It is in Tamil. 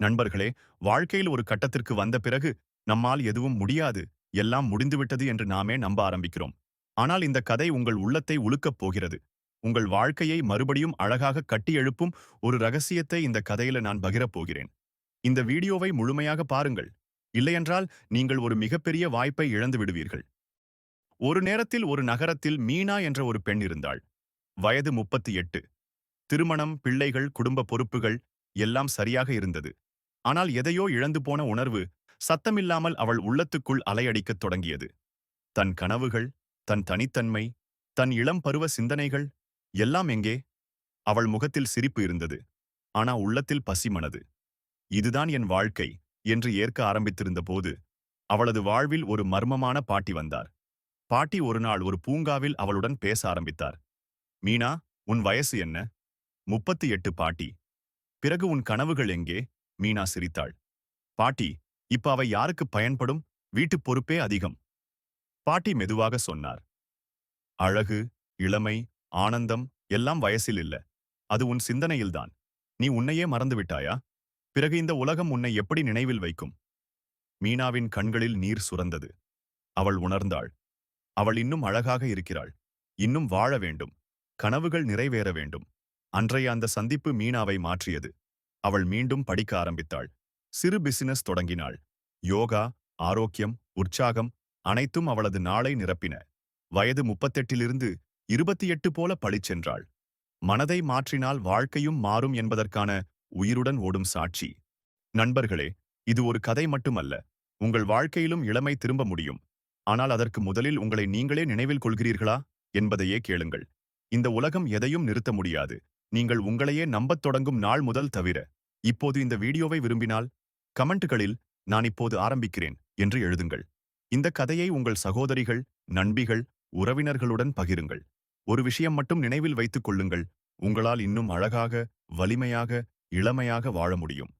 நண்பர்களே வாழ்க்கையில் ஒரு கட்டத்திற்கு வந்த பிறகு நம்மால் எதுவும் முடியாது. எல்லாம் முடிந்துவிட்டது என்று நாமே நம்ப ஆரம்பிக்கிறோம். ஆனால் இந்த கதை உங்கள் உள்ளத்தை உலுக்கப் போகிறது. உங்கள் வாழ்க்கையை மறுபடியும் அழகாக கட்டி எழுப்பும் ஒரு ரகசியத்தை இந்த கதையில நான் பகிரப் போகிறேன். இந்த வீடியோவை முழுமையாக பாருங்கள். இல்லையென்றால் நீங்கள் ஒரு மிகப்பெரிய வாய்ப்பை இழந்து விடுவீர்கள். ஒரு நேரத்தில் ஒரு நகரத்தில் மீனா என்ற ஒரு பெண் இருந்தாள். வயது முப்பத்தி எட்டு. திருமணம் பிள்ளைகள் குடும்ப பொறுப்புகள் எல்லாம் சரியாக இருந்தது. ஆனால் எதையோ இழந்து போன உணர்வு சத்தமில்லாமல் அவள் உள்ளத்துக்குள் அலையடிக்கத் தொடங்கியது. தன் கனவுகள் தன் தனித்தன்மை தன் இளம் பருவ சிந்தனைகள் எல்லாம் எங்கே? அவள் முகத்தில் சிரிப்பு இருந்தது. ஆனா உள்ளத்தில் பசிமனது இதுதான் என் வாழ்க்கை என்று ஏற்க ஆரம்பித்திருந்த போது அவளது வாழ்வில் ஒரு மர்மமான பாட்டி வந்தார். பாட்டி ஒரு நாள் ஒரு பூங்காவில் அவளுடன் பேச ஆரம்பித்தார். மீனா உன் வயசு என்ன? முப்பத்தி எட்டு பாட்டி. பிறகு உன் கனவுகள் எங்கே? மீனா சிரித்தாள். பாட்டி இப்ப அவை யாருக்கு பயன்படும்? வீட்டுப் பொறுப்பே அதிகம். பாட்டி மெதுவாக சொன்னார். அழகு இளமை ஆனந்தம் எல்லாம் வயசில் இல்ல. அது உன் சிந்தனையில்தான். நீ உன்னையே மறந்து விட்டாயா பிறகு இந்த உலகம் உன்னை எப்படி நினைவில் வைக்கும்? மீனாவின் கண்களில் நீர் சுரந்தது. அவள் உணர்ந்தாள். அவள் இன்னும் அழகாக இருக்கிறாள். இன்னும் வாழ வேண்டும். கனவுகள் நிறைவேற வேண்டும். அன்றைய அந்த சந்திப்பு மீனாவை மாற்றியது. அவள் மீண்டும் படிக்க ஆரம்பித்தாள். சிறு பிசினஸ் தொடங்கினாள். யோகா ஆரோக்கியம் உற்சாகம் அனைத்தும் அவளது நாளை நிரப்பின. வயது முப்பத்தெட்டிலிருந்து இருபத்தி எட்டு போல பழிச்சென்றாள் மனதை மாற்றினால் வாழ்க்கையும் மாறும் என்பதற்கான உயிருடன் ஓடும் சாட்சி. நண்பர்களே இது ஒரு கதை மட்டுமல்ல. உங்கள் வாழ்க்கையிலும் இளமை திரும்ப முடியும். ஆனால் அதற்கு முதலில் உங்களை நீங்களே நினைவில் கொள்கிறீர்களா? என்பதையே கேளுங்கள். இந்த உலகம் எதையும் நிறுத்த முடியாது. நீங்கள் உங்களையே நம்பத் தொடங்கும் நாள் முதல் தவிர இப்போது இந்த வீடியோவை விரும்பினால் கமெண்ட்டுகளில் நான் இப்போது ஆரம்பிக்கிறேன் என்று எழுதுங்கள். இந்த கதையை உங்கள் சகோதரிகள் நண்பிகள் உறவினர்களுடன் பகிருங்கள். ஒரு விஷயம் மட்டும் நினைவில் வைத்துக் கொள்ளுங்கள். உங்களால் இன்னும் அழகாக வலிமையாக இளமையாக வாழ முடியும்.